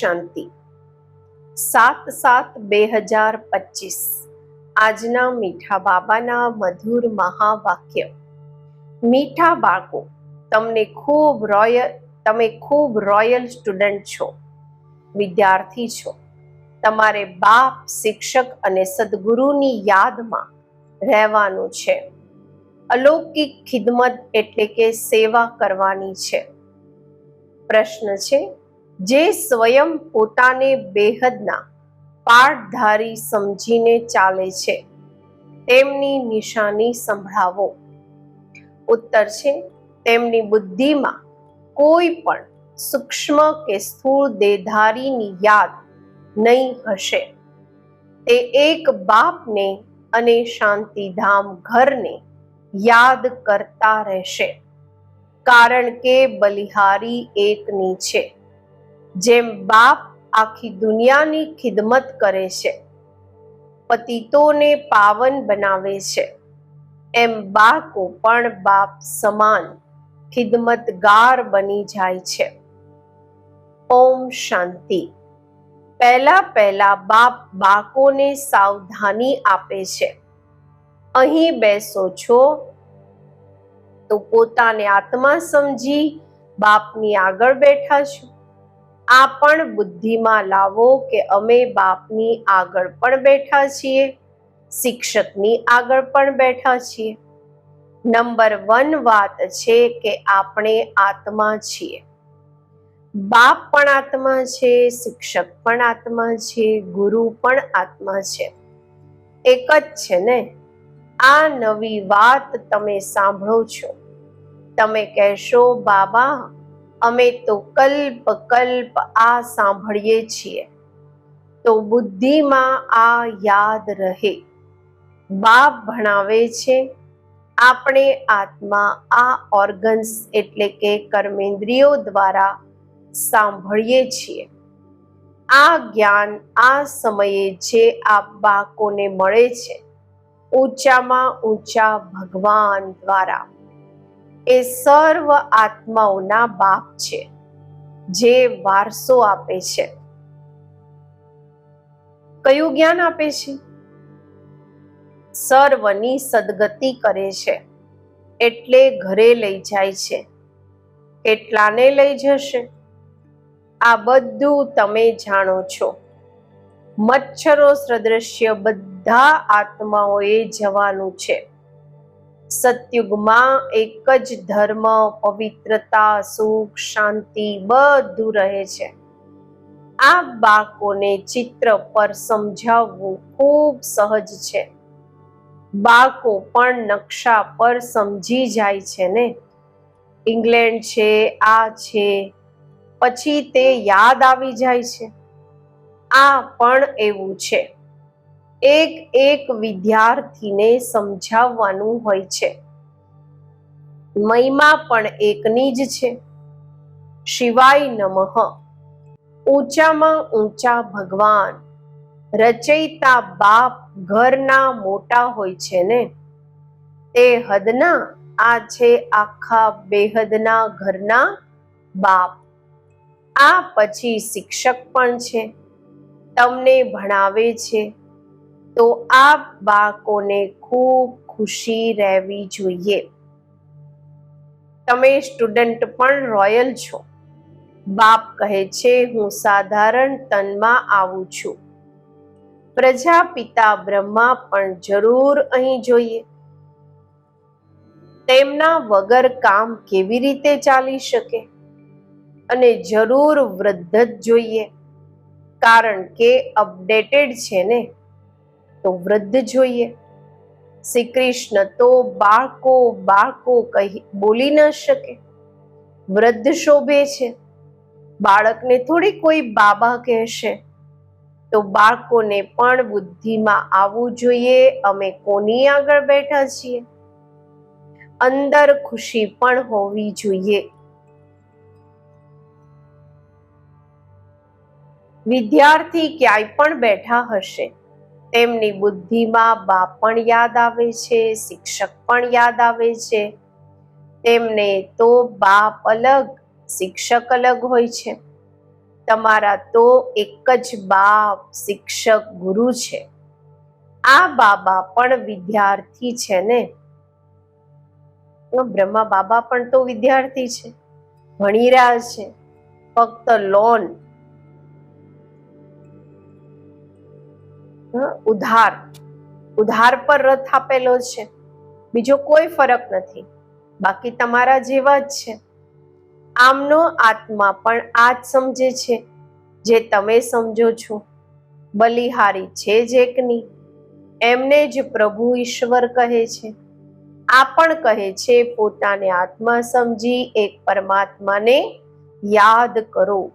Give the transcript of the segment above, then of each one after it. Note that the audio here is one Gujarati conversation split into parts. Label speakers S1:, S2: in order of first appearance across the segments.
S1: શાંતિ. સાત સાત બે હજાર પચીસ. આજના મીઠા બાબાના મધુર મહાવાક્ય. મીઠા બાળકો, તમને ખૂબ રોયલ, તમે ખૂબ રોયલ સ્ટુડન્ટ છો. વિદ્યાર્થી છો. તમારે બાપ, શિક્ષક અને સદગુરુની યાદમાં રહેવાનું છે. અલૌકિક ખિદમત એટલે કે સેવા કરવાની છે. પ્રશ્ન છે જે સ્વયં પોતાને બેહદના પાઠધારી સમજીને ચાલે છે. તેમની નિશાની સંભળાવો. ઉત્તર છે, તેમની બુદ્ધિમાં કોઈ પણ સૂક્ષ્મ કે સ્થૂળ દેધારીની યાદ નહીં હશે. તે એક બાપને અને શાંતિધામ ઘરને યાદ કરતા રહેશે. કારણ કે બલિહારી એકની છે. જેમ બાપ આખી દુનિયાની ખિદમત કરે છે, પતિતોને પાવન બનાવે છે, એમ બાળકો પણ બાપ સમાન ખિદમતગાર બની જાય છે. ઓમ શાંતિ. પહેલા પહેલા બાપ બાળકોને સાવધાની આપે છે. અહીં બેસો છો તો પોતાને આત્મા સમજી બાપની આગળ બેઠા છો. આ પણ બુદ્ધિમાં લાવો કે અમે બાપની આગળ પણ બેઠા છીએ, શિક્ષકની આગળ પણ બેઠા છીએ. નંબર વન વાત છે કે આપણે આત્મા છીએ. બાપ પણ આત્મા છે, શિક્ષક પણ આત્મા છે, ગુરુ પણ આત્મા છે. એક જ છે ને? આ નવી વાત તમે સાંભળો છો. તમે કહેશો, બાબા અમે તો કલ્પ કલ્પ આ સાંભળીએ છીએ. તો બુદ્ધિમાં આ યાદ રહે. બાપ ભણાવે છે, આપણે આત્મા આ ઓર્ગન્સ એટલે કે કર્મેન્દ્રિયો દ્વારા સાંભળીએ છીએ. આ જ્ઞાન આ સમયે જે આ બાળકોને મળે છે, ઊંચામાં ઊંચા ભગવાન દ્વારા. એ સર્વ આત્માઓના બાપ છે, જે વારસો આપે છે. કયું જ્ઞાન આપે છે? સર્વની સદગતિ કરે છે, એટલે ઘરે લઈ જાય છે. કેટલાને લઈ જશે? આ બધું તમે જાણો છો. મચ્છરો સદૃશ્ય બધા આત્માઓએ જવાનું છે. સતયુગમાં એક જ ધર્મ, પવિત્રતા, સુખ, શાંતિ બધું રહે છે. આ બાળકોને ચિત્ર પર સમજાવવું ખૂબ સહજ છે. બાળકો પણ નકશા પર સમજી જાય છે ને? ઇંગ્લેન્ડ છે, આ છે, પછી તે યાદ આવી જાય છે. આ પણ એવું છે. એક એક વિદ્યાર્થીને સમજાવવાનું હોય છે. મહિમા પણ એકની જ છે. શિવાય નમઃ. ઊંચામાં ઊંચા ભગવાન. રચયિતા બાપ ઘરના મોટા હોય છે ને? તે હદના આ છે આખા બેહદના ઘરના બાપ. આ પછી શિક્ષક પણ છે. તમને ભણાવે છે. તો આ બાળકોને ખૂબ ખુશી રહેવી જોઈએ. તમે સ્ટુડન્ટ પણ રોયલ છો. બાપ કહે છે, હું સાધારણ તનમાં આવું છું. પ્રજાપિતા બ્રહ્મા પણ જરૂર અહીં જોઈએ. તેમના વગર કામ કેવી રીતે ચાલી શકે? અને જરૂર વૃદ્ધ જ જોઈએ. કારણ કે અપડેટેડ છે ને. તો વૃદ્ધ જોઈએ. શ્રી કૃષ્ણ તો બાળકો બાળકો કહી બોલી ન શકે. વૃદ્ધ શોભે છે. બાળકને થોડી કોઈ બાબા કહેશે. તો બાળકોને પણ બુદ્ધિમાં આવવું જોઈએ. અમે કોની આગળ બેઠા છીએ? અંદર ખુશી પણ હોવી જોઈએ. વિદ્યાર્થી ક્યાંય પણ બેઠા હશે. તેમની બુદ્ધિમાં બાપ પણ યાદ આવે છે, શિક્ષક પણ યાદ આવે છે. તેમને તો બાપ અલગ, શિક્ષક અલગ હોય છે. તમારા તો એક જ બાપ, શિક્ષક, ગુરુ છે. આ બાબા પણ વિદ્યાર્થી છે ને? બ્રહ્મા બાબા પણ તો વિદ્યાર્થી છે. ભણી રહ્યા છે. ફક્ત લોન ઉધાર. ઉધાર પર રથ આપેલો છે. બીજો કોઈ ફરક નથી. બાકી તમારા જેવા જ છે. આમનો આત્મા પણ આ જ સમજે છે, જે તમે સમજો છો. બલિહારી છે જ એકની. એમને જ પ્રભુ ઈશ્વર કહે છે. આ પણ કહે છે, પોતાને આત્મા સમજી એક પરમાત્માને યાદ કરો.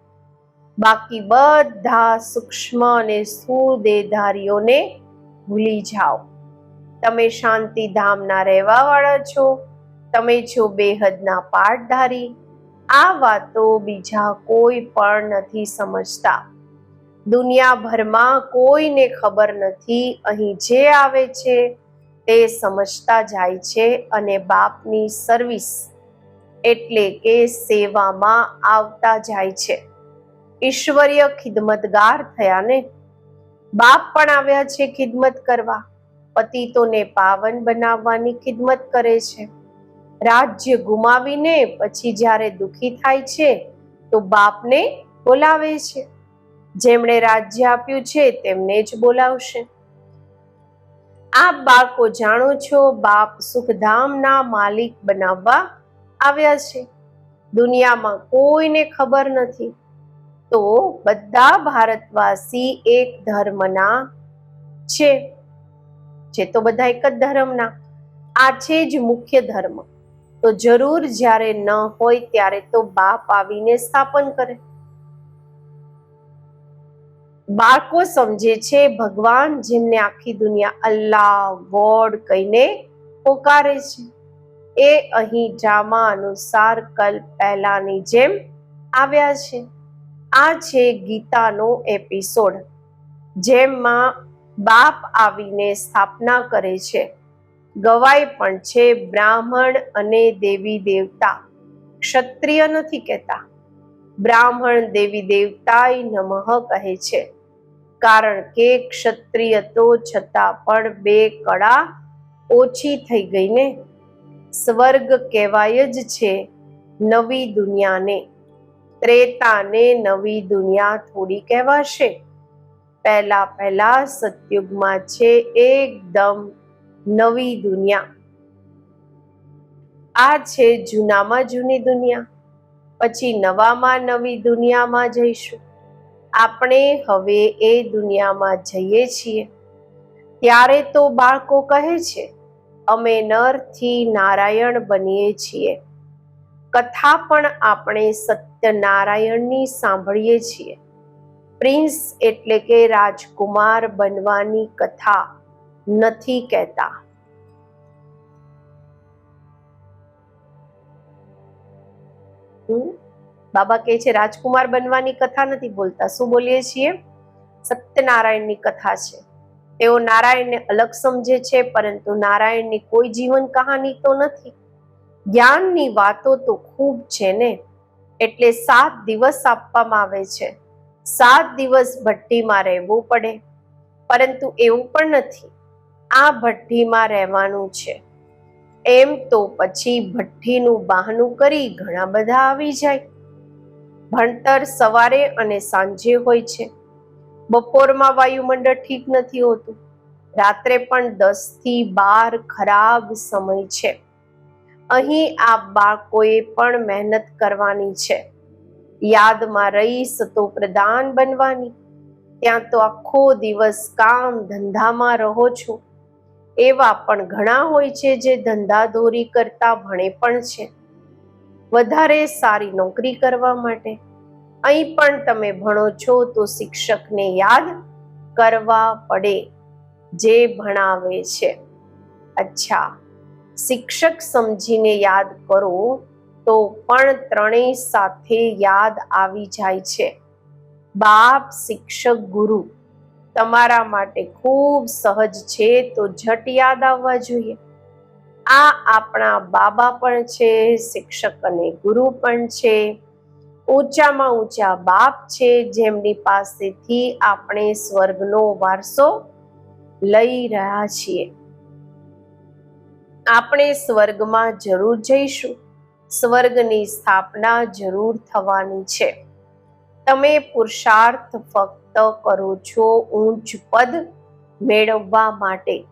S1: બાકી બધા સૂક્ષ્મ અને સ્થૂળ દેહધારીઓને ભૂલી જાઓ. તમે શાંતિધામના રહેવાવાળા છો. તમે છો બેહદના પાઠધારી. આ વાતો બીજા કોઈ પણ નથી સમજતા. દુનિયાભરમાં કોઈને ખબર નથી અહીં જે આવે છે તે સમજતા જાય છે અને બાપની સર્વિસ એટલે કે સેવામાં આવતા જાય છે. ઈશ્વરીય ખિદમતગાર થયા ને બાપ પણ આવ્યા છે ખિદમત કરવા. પતિતોને પાવન બનાવવાની ખિદમત કરે છે. રાજ્ય ગુમાવીને પછી જ્યારે દુખી થાય છે, તો બાપને બોલાવે છે. જેમણે રાજ્ય આપ્યું છે, તેમને જ બોલાવશે. આપ બાળકો જાણો છો, બાપ સુખધામના માલિક બનાવવા આવ્યા છે. દુનિયામાં કોઈને ખબર નથી. તો બધા ભારતવાસી એક ધર્મના છે. છે તો બધા એક જ ધર્મના. આ છે જ મુખ્ય ધર્મ. તો જરૂર જ્યારે ન હોય ત્યારે તો બાપ આવીને સ્થાપન કરે. બાળકો સમજે છે ભગવાન જેમને આખી દુનિયા અલ્લાહ ગોડ કહીને પોકારે છે. એ અહીં ડ્રામા અનુસાર કલ પહેલાની જેમ આવ્યા છે. આ છે ગીતાનો એપિસોડ, જેમાં બાપ આવીને સ્થાપના કરે છે. ગવાય પણ છે બ્રાહ્મણ અને દેવી દેવતા. ક્ષત્રિય નથી કહેતા. બ્રાહ્મણ દેવી દેવતાય નમઃ કહે છે. કારણ કે ક્ષત્રિય તો છતાં પણ બે કળા ઓછી થઈ ગઈ ને. સ્વર્ગ કહેવાય જ છે નવી દુનિયાને. ત્રેતાને નવી દુનિયા થોડી કહેવાશે. પહેલા પહેલા સતયુગમાં છે એકદમ નવી દુનિયા. આ છે જૂનામાં જૂની દુનિયા. પછી નવામાં નવી દુનિયામાં જઈશું. આપણે હવે એ દુનિયામાં જઈએ છીએ. ત્યારે તો બાળકો કહે છે, અમે નરથી નારાયણ બનીએ છીએ. કથા પણ આપણે સત્યનારાયણની સાંભળીએ છીએ. પ્રિન્સ એટલે કે રાજકુમાર બનવાની કથા નથી કહેતા. બાબા કહે છે, રાજકુમાર બનવાની કથા નથી બોલતા. શું બોલીએ છીએ? સત્યનારાયણની કથા છે. તેઓ નારાયણને અલગ સમજે છે, પરંતુ નારાયણની કોઈ જીવન કહાની તો નથી. જ્ઞાનની વાતો તો ખૂબ છે ને? એટલે સાત દિવસ આપવામાં આવે છે. સાત દિવસ ભઠ્ઠીમાં રહેવું પડે. પરંતુ એવું પણ નથી. આ ભઠ્ઠીમાં રહેવાનું છે. એમ તો પછી ભઠ્ઠીનું બહાનું કરી ઘણા બધા આવી જાય. ભણતર સવારે અને સાંજે હોય છે. બપોરમાં વાયુમંડળ ઠીક નથી હોતું. રાત્રે પણ દસથી બાર ખરાબ સમય છે. અહીં આ બાળકોએ પણ મહેનત કરવાની છે. યાદમાં રહી સતો પ્રધાન બનવાની. ત્યાં તો આખો દિવસ કામ ધંધામાં રહો છો. એવા પણ ઘણા હોય છે જે ધંધાદોરી કરતા ભણે પણ છે. વધારે સારી નોકરી કરવા માટે. અહીં પણ તમે ભણો છો તો શિક્ષકને યાદ કરવા પડે. જે ભણાવે છે. અચ્છા. શિક્ષક સમજીને યાદ કરો, તો પણ ત્રણેય સાથે યાદ આવી જાય છે. બાપ, શિક્ષક, ગુરુ તમારા માટે ખૂબ સહજ છે, તો ઝટ યાદ આવવા જોઈએ. આ આપણા બાબા પણ છે, શિક્ષક અને ગુરુ પણ છે. ઊંચામાં ઊંચા બાપ છે, જેમની પાસેથી આપણે સ્વર્ગનો વારસો લઈ રહ્યા છીએ. આપણે સ્વર્ગમાં જરૂર જઈશું. સ્વર્ગની સ્થાપના જરૂર થવાની છે. તમે પુરુષાર્થ ફક્ત કરો છો ઊંચ પદ મેળવવા માટે.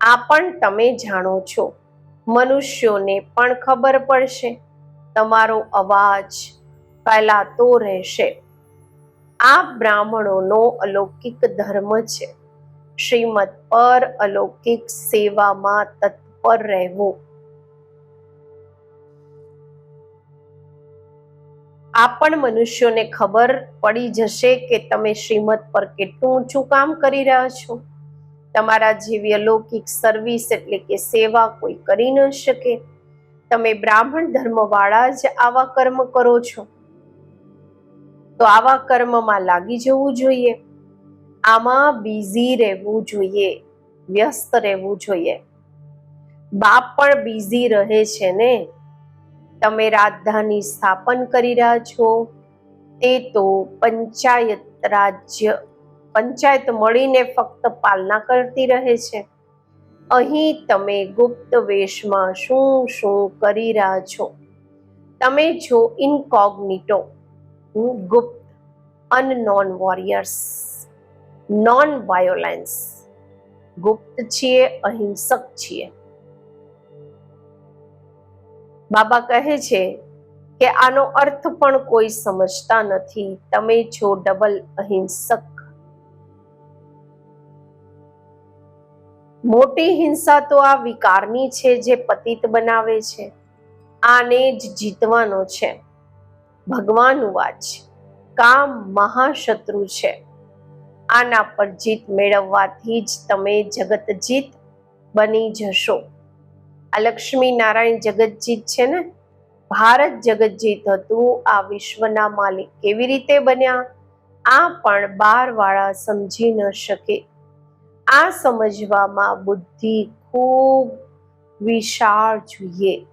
S1: આ પણ તમે જાણો છો. મનુષ્યોને પણ ખબર પડશે. તમારો અવાજ ફેલાતો રહેશે. આ બ્રાહ્મણોનો અલૌકિક ધર્મ છે. શ્રીમદ પર અલૌકિક સેવામાં તત્પર રહેવું આ પણ મનુષ્યોને ખબર પડી જશે કે તમે શ્રીમદ પર કેટલું ઊંચું કામ કરી રહ્યા છો. તમારા જેવી અલૌકિક સર્વિસ એટલે કે સેવા કોઈ કરી ન શકે. તમે બ્રાહ્મણ ધર્મવાળા જ આવા કર્મ કરો છો. તો આવા કર્મમાં લાગી જવું જોઈએ. આમાં બિઝી રહેવું જોઈએ, વ્યસ્ત રહેવું જોઈએ. બાપ પણ બિઝી રહે છે ને? તમે રાજધાની સ્થાપન કરી રહ્યા છો? તે તો પંચાયત રાજ્ય, પંચાયત મળીને ફક્ત પાલના કરતી રહે છે. અહીં તમે ગુપ્ત વેશમાં શું શું કરી રહ્યા છો? તમે છો ઇનકોગ્નિટો ગુપ્ત અનનોન વોરિયર્સ નોન વાયોલેન્સ ગુપ્ત છીએ, અહિંસક છીએ. બાબા કહે છે કે આનો અર્થ પણ કોઈ સમજતા નથી. તમે છો ડબલ અહિંસક. મોટી હિંસા તો આ વિકારની છે જે પતિત બનાવે છે. આને જ જીતવાનો છે. ભગવાન વાચ. કામ મહાશત્રુ છે. આના પર જીત મેળવવાથી જ તમે જગત જીત બની જશો. આ લક્ષ્મી નારાયણ જગતજીત છે ને? ભારત જગતજીત હતું. આ વિશ્વના માલિક કેવી રીતે બન્યા? આ પણ બાર વાળા સમજી ન શકે. આ સમજવામાં બુદ્ધિ ખૂબ વિશાળ જોઈએ.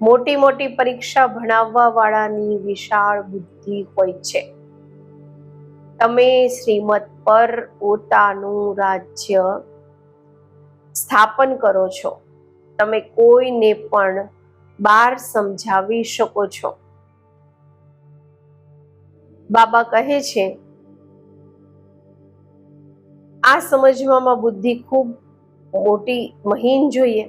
S1: મોટી મોટી પરીક્ષા ભણાવવા વાળાની વિશાળ બુદ્ધિ હોય છે. તમે શ્રીમત પર પોતાનું રાજ્ય સ્થાપન કરો છો. તમે કોઈને પણ બાર સમજાવી શકો છો. બાબા કહે છે, આ સમજવામાં બુદ્ધિ ખૂબ મોટી મહીન જોઈએ.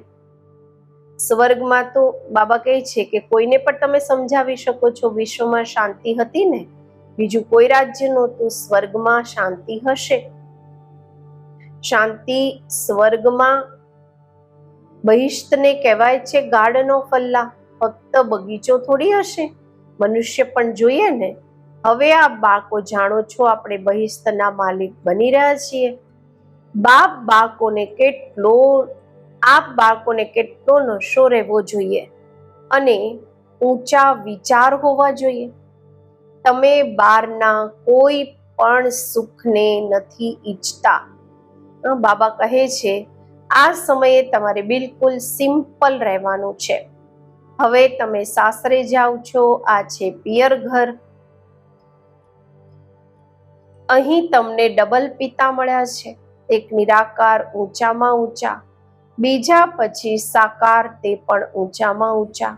S1: સ્વર્ગમાં તો બાબા કહે છે કે કોઈને પણ તમે સમજાવી શકો છો, વિશ્વમાં શાંતિ હતી ને? બીજું કોઈ રાજ્ય નહોતું, સ્વર્ગમાં શાંતિ હશે. શાંતિ સ્વર્ગમાં. બહિષ્તને કહેવાય છે ગાર્ડન ઓફ અલ્લાહ ફક્ત બગીચો થોડી હશે. મનુષ્ય પણ જોઈએ ને. હવે આ બાળકો જાણો છો આપણે બહિસ્તના માલિક બની રહ્યા છીએ. બાપ બાળકોને કેટલો, આપ બાળકોને કેટલો નશો રહેવો જોઈએ અને ઊંચા વિચાર હોવા જોઈએ. તમે બહારના કોઈ પણ સુખને નથી ઈચ્છતા. બાબા કહે છે, આ સમયે તમારે બિલકુલ સિમ્પલ રહેવાનું છે. હવે તમે સાસરે જાઓ છો, આ છે પિયર ઘર. અહીં તમને ડબલ પિતા મળ્યા છે, એક નિરાકાર ઊંચામાં ઊંચા, બીજા પછી સાકાર તે પણ ઊંચામાં ઊંચા.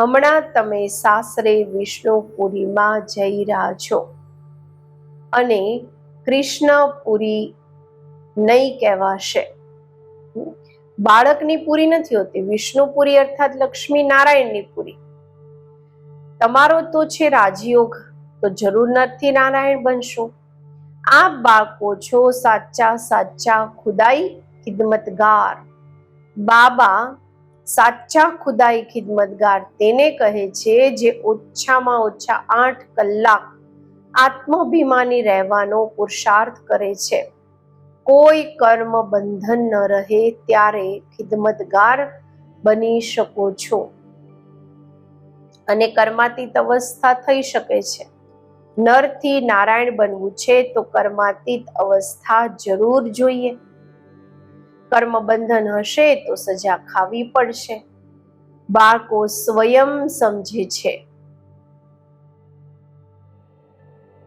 S1: હમણાં તમે સાસરે વિષ્ણુપુરીમાં જઈ રહ્યા છો. અને કૃષ્ણપુરી નહીં કહેવાશે. બાળકની પૂરી નથી હોતી વિષ્ણુપુરી અર્થાત લક્ષ્મી નારાયણની પૂરી. તમારો તો છે રાજયોગ, તો જરૂર નથી નારાયણ બનશો. આ બાળકો છો સાચા સાચા ખુદાઈ ખિદમતગાર. બાબા સાચા ખુદાઈ ખિદમતગાર તેને કહે છે જે ઓછામાં ઓછા આઠ કલાક આત્માભિમાની રહેવાનો પુરુષાર્થ કરે છે. કોઈ કર્મ બંધન ન રહે ત્યારે ખિદમતગાર બની શકો છો. અને કર્માતીત અવસ્થા થઈ શકે છે. નરથી નારાયણ બનવું છે તો કર્માતીત અવસ્થા જરૂર જોઈએ. કર્મ બંધન હશે તો સજા ખાવી પડશે. બાળકો સ્વયં સમજે છે.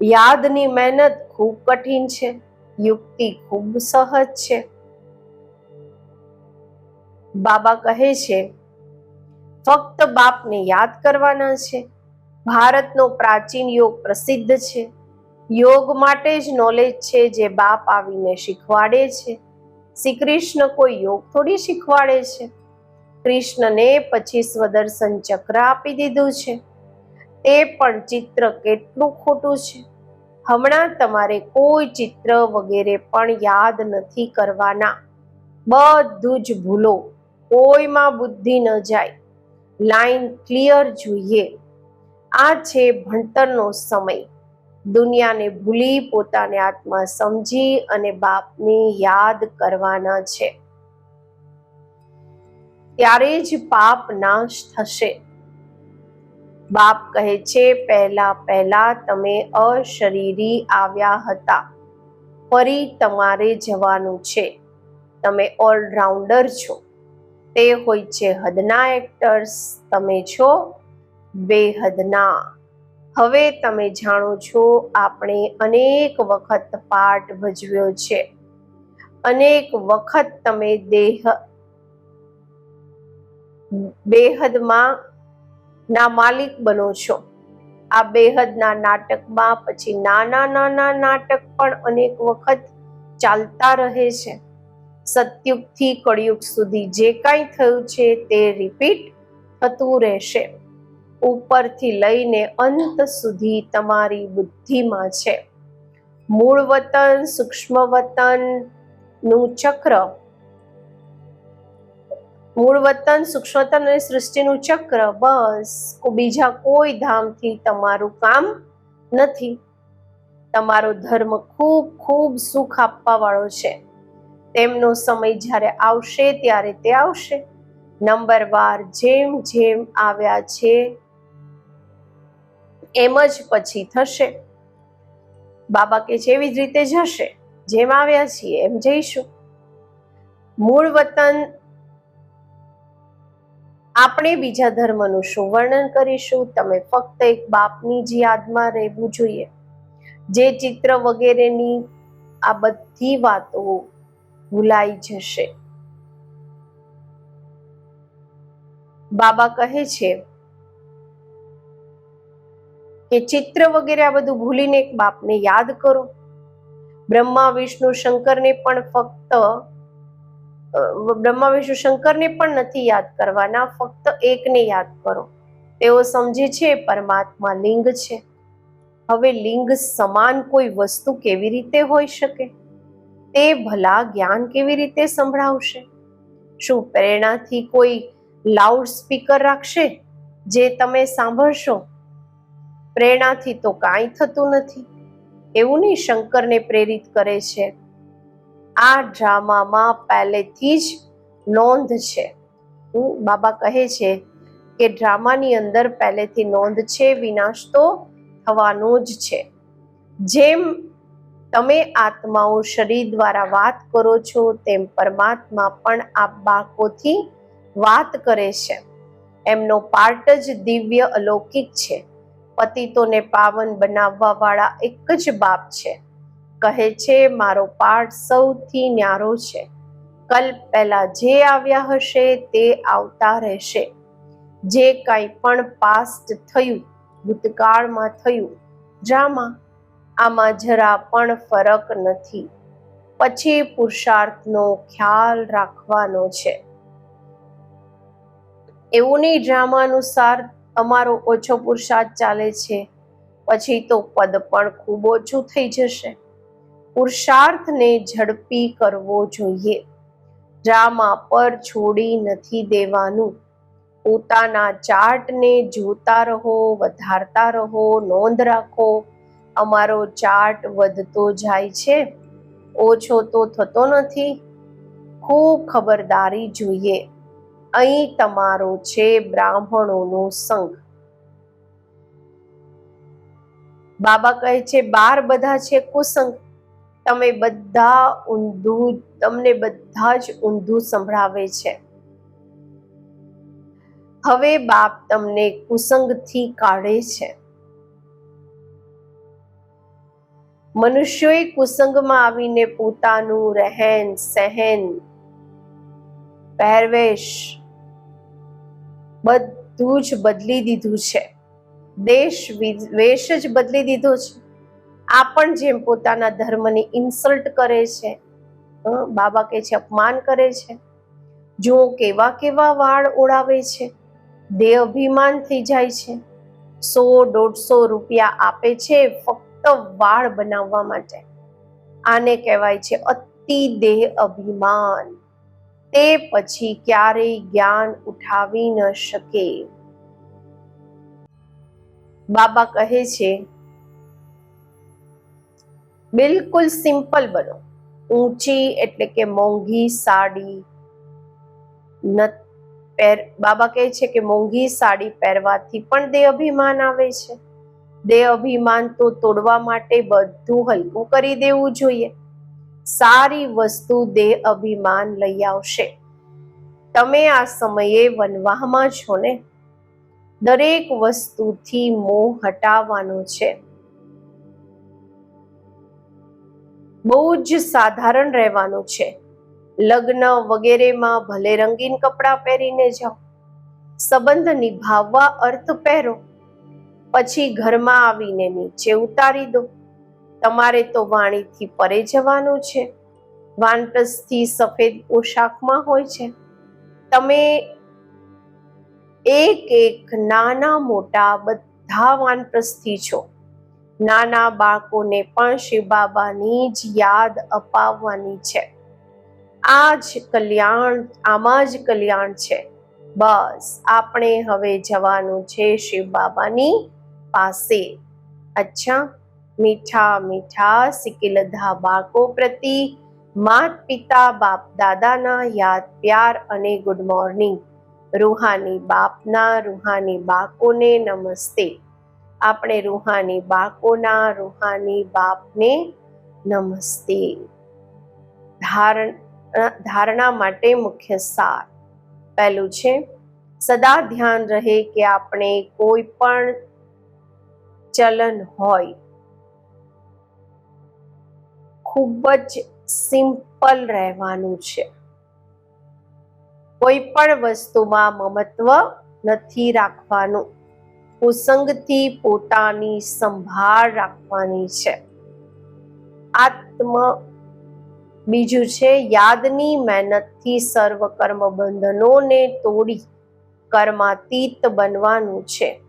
S1: યાદની મહેનત ખૂબ કઠિન છે. યુક્તિ ખૂબ સહજ છે. બાબા કહે છે, ફક્ત બાપને યાદ કરવાના છે. ભારતનો પ્રાચીન યોગ પ્રસિદ્ધ છે. યોગ માટે જ નોલેજ છે જે બાપ આવીને શીખવાડે છે. શ્રી કૃષ્ણ કોઈ યોગ થોડી શીખવાડે છે. કૃષ્ણને પછી સ્વદર્શન ચક્ર આપી દીધું છે. તે પણ ચિત્ર કેટલું ખોટું છે. હમણાં તમારે કોઈ ચિત્ર વગેરે પણ યાદ નથી કરવાના. બધું જ ભૂલો. કોઈમાં બુદ્ધિ ન જાય. લાઈન ક્લિયર જોઈએ. આ છે ભણતરનો સમય. દુનિયાને ભૂલી પોતાને આત્મા સમજી અને બાપને યાદ કરવાના છે. ત્યારે જ પાપ નાશ થશે. બાપ કહે છે, પહેલા પહેલા તમે અશરીરી આવ્યા હતા. ફરી તમારે જવાનું છે. તમે ઓલરાઉન્ડર છો. તે હોય છે હદના એક્ટર્સ તમે છો બેહદના. હવે તમે જાણો છો, આપણે અનેક વખત પાઠ ભજવ્યો છે. અનેક વખત તમે દેહ, બેહદમાં ના માલિક બનો છો. આ બેહદના નાટકમાં પછી નાના નાના નાટક પણ અનેક વખત ચાલતા રહે છે. સતયુગથી કળયુગ સુધી જે કાંઈ થયું છે તે રિપીટ થતું રહેશે. ઉપરથી લઈને અંત સુધી તમારી બુદ્ધિમાં છે. મૂળ વતન, સૂક્ષ્મ વતનનું ચક્ર મૂળ વતન સૂક્ષ્મતન અને સૃષ્ટિનું ચક્ર, બસ બીજા કોઈ ધામથી તમારું કામ નથી. તમારો ધર્મ ખૂબ ખૂબ સુખ આપવા વાળો છે. તેમનો સમય જ્યારે આવશે, ત્યારે તે આવશે. નંબર વાર જેમ જેમ આવ્યા છે, એમ જ પછી થશે. બાબા કે એવી જ રીતે જશે જેમ આવ્યા છીએ, એમ જઈશું. મૂળ વતન આપણે બીજા ધર્મનું શું વર્ણન કરીશું? તમે ફક્ત એક બાપની જ યાદમાં રહેવું જોઈએ. જે ચિત્ર વગેરેની આ બધી વાતો ભૂલાઈ જશે. બાબા કહે છે કે ચિત્ર વગેરે આ બધું ભૂલીને એક બાપને યાદ કરો. બ્રહ્મા, વિષ્ણુ, શંકરને પણ ફક્ત બ્રહ્મા, વિષ્ણુ, શંકરને પણ નથી યાદ કરવાના. ફક્ત એકને યાદ કરો. તેઓ સમજે છે પરમાત્મા લિંગ છે. હવે લિંગ સમાન કોઈ વસ્તુ કેવી રીતે હોઈ શકે? તે ભલા જ્ઞાન કેવી રીતે સંભળાવશે? શું પ્રેરણાથી કોઈ લાઉડ સ્પીકર રાખશે જે તમે સાંભળશો? પ્રેરણાથી તો કાંઈ થતું નથી. એવું નહીં શંકરને પ્રેરિત કરે છે આ ડ્રામામાં પહેલેથી જ નોંધ છે. બાબા કહે છે કે ડ્રામાની અંદર પહેલેથી નોંધ છે, વિનાશ તો થવાનો જ છે. જેમ તમે આત્માઓ શરીર દ્વારા વાત કરો છો, તેમ પરમાત્મા પણ આ બાળકોથી વાત કરે છે. એમનો પાર્ટ જ દિવ્ય અલૌકિક છે. પતિતોને પાવન બનાવવા વાળા એક જ બાપ છે. કહે છે, મારો પાઠ સૌથી ન્યારો છે. કલ્પ પહેલા જે આવ્યા હશે તે આવતા રહેશે. જે કંઈ પણ પાસ્ટ થયું, ભૂતકાળમાં થયું ડ્રામા આમાં જરા પણ ફરક નથી. પછી પુરુષાર્થનો ખ્યાલ રાખવાનો છે. એવું નહીં ડ્રામા અનુસાર અમારો ઓછો પુરુષાર્થ ચાલે છે. પછી તો પદ પણ ખૂબ ઓછું થઈ જશે. પુરુષાર્થને ઝડપી કરવો જોઈએ. ડ્રામા પર છોડી નથી દેવાનું. પોતાના ચાર્ટને જોતા રહો, વધારતા રહો, નોંધ રાખો. અમારો ચાર્ટ વધતો જાય છે. ઓછો તો થતો નથી. ખૂબ ખબરદારી જોઈએ. અહીં તમારો છે બ્રાહ્મણોનો સંઘ. બાબા કહે છે, બાર બધા છે કુસંગ તમે બધા ઊંધું, તમને બધા જ ઊંધું સંભળાવે છે. હવે બાપ તમને કુસંગથી કાઢે છે. મનુષ્યોએ કુસંગમાં આવીને પોતાનું રહેન, સહેન, પહેરવેશ બધું જ બદલી દીધું છે. દેશ વેશ જ બદલી દીધો છે. આ પણ જેમ પોતાના ધર્મને ઇન્સલ્ટ કરે છે બાબા કે છે, અપમાન કરે છે. જો કેવા કેવા વાળ ઓળાવે છે દેહ અભિમાન થઈ જાય છે. સો દોઢસો રૂપિયા આપે છે ફક્ત વાળ બનાવવા માટે. આને કહેવાય છે અતિ દેહ અભિમાન. તે પછી ક્યારેય જ્ઞાન ઉઠાવી ન શકે. બાબા કહે છે બિલકુલ સિમ્પલ બનો. ઊંચી એટલે કે મોંઘી સાડી ન પહેર, બાબા કહે છે કે મોંઘી સાડી પહેરવાથી પણ દેહ અભિમાન આવે છે. દેહ અભિમાન તો તોડવા માટે બધું હલકું કરી દેવું જોઈએ. સારી વસ્તુ દેહ અભિમાન લઈ આવશે. તમે આ સમયે વનવાહમાં છો ને? દરેક વસ્તુથી મોહ હટાવવાનો છે. બહુ જ સાધારણ રહેવાનું છે. લગ્ન વગેરેમાં ભલે રંગીન કપડાં પહેરીને જાઓ, સંબંધ નિભાવવા અર્થ પહેરો, પછી ઘરમાં આવીને નીચે ઉતારી દો. તમારે તો વાણીથી પરે જવાનું છે. વાનપ્રસ્થથી સફેદ પોશાકમાં હોય છે. તમે એક એક નાના મોટા બધા વાનપ્રસ્થી છો. નાના બાળકોને પણ શિવ બાબાની જ યાદ અપાવવાની છે. આ જ કલ્યાણ, આમાં જ કલ્યાણ છે. બસ, આપણે હવે જવાનું છે શિવ બાબાની પાસે. અચ્છા, મીઠા મીઠા સિકિલધા બાળકો પ્રતિ માત પિતા, બાપ દાદાના યાદ, પ્યાર અને ગુડ મોર્નિંગ. રૂહાની બાપના, રૂહાની બાળકોને નમસ્તે. આપણે રૂહાની બાકોના રૂહાની બાપને નમસ્તે. ધારણ માટે મુખ્ય સાર. પહેલું છે, સદા ધ્યાન રહે કે આપણે કોઈ પણ ચલન હોય. ખૂબ જ સિમ્પલ રહેવાનું છે. કોઈ પણ વસ્તુમાં મમત્વ નથી રાખવાનું. કુસંગથી પોતાની સંભાળ રાખવાની છે. આત્મ બીજું છે, યાદની મહેનતથી સર્વ કર્મ બંધનોને તોડી કર્માતીત બનવાનું છે.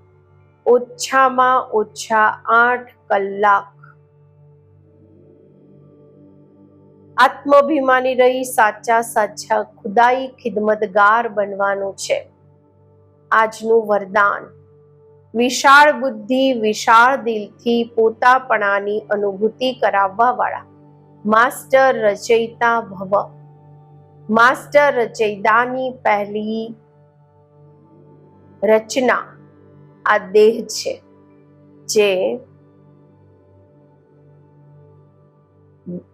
S1: ઓછામાં ઓછા આઠ કલાક. આત્માભિમાની રહી, સાચા સાચા ખુદાઈ ખિદમતગાર બનવાનું છે. આજનું વરદાન. વિશાળ બુદ્ધિ, વિશાળ દિલથી પોતાપણાની અનુભૂતિ કરાવવા વાળા માસ્ટર રચયિતા ભવ. માસ્ટર રચયિતાની પહેલી રચના આ દેહ છે, જે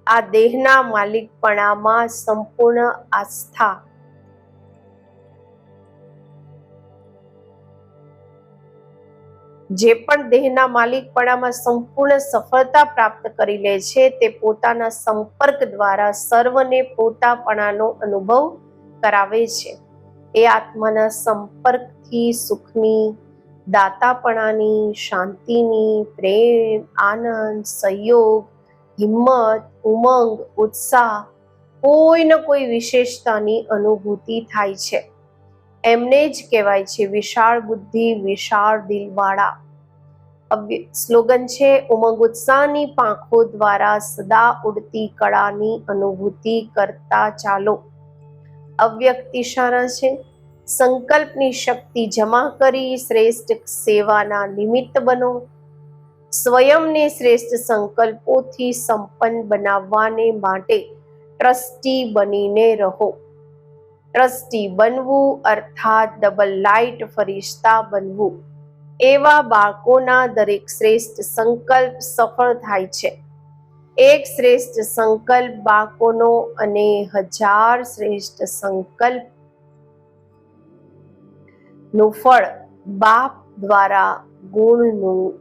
S1: આ દેહના માલિકપણામાં સંપૂર્ણ આસ્થા જે પણ દેહના માલિકપણામાં સંપૂર્ણ સફળતા પ્રાપ્ત કરી લે છે, તે પોતાના સંપર્ક દ્વારા સર્વને પોતાપણાનો અનુભવ કરાવે છે. એ આત્માના સંપર્કથી સુખની, દાતાપણાની, શાંતિની, પ્રેમ, આનંદ, સહયોગ, હિંમત, ઉમંગ, ઉત્સાહ, કોઈ ન કોઈ વિશેષતાની અનુભૂતિ થાય છે. એમને જ કહેવાય છે, વિશાળ બુદ્ધિ, વિશાળ દિલવાળા. સ્લોગન છે ઉમંગ ઉત્સાહની પાંખો દ્વારા સદા ઉડતી કળાની અનુભૂતિ કરતા ચાલો. અવ્યક્ત ઇશારા છે, સંકલ્પની શક્તિ જમા કરી શ્રેષ્ઠ સેવાના નિમિત્ત બનો. સ્વયંને શ્રેષ્ઠ સંકલ્પોથી સંપન્ન બનાવવાને માટે ટ્રસ્ટી બનીને રહો. ટ્રસ્ટી બનવું, અર્થાત ડબલ લાઇટ ફરિશ્તા બનવું. એવા બાળકોના દરેક શ્રેષ્ઠ સંકલ્પ સફળ થાય છે. એક શ્રેષ્ઠ સંકલ્પ બાળકોનો અને હજાર શ્રેષ્ઠ સંકલ્પનું ફળ બાપ દ્વારા ગુણનું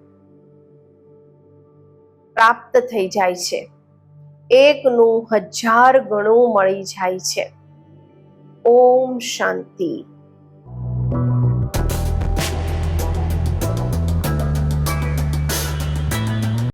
S1: પ્રાપ્ત થઈ જાય છે. એકનું હજાર ગણું મળી જાય છે. ઓમ શાંતિ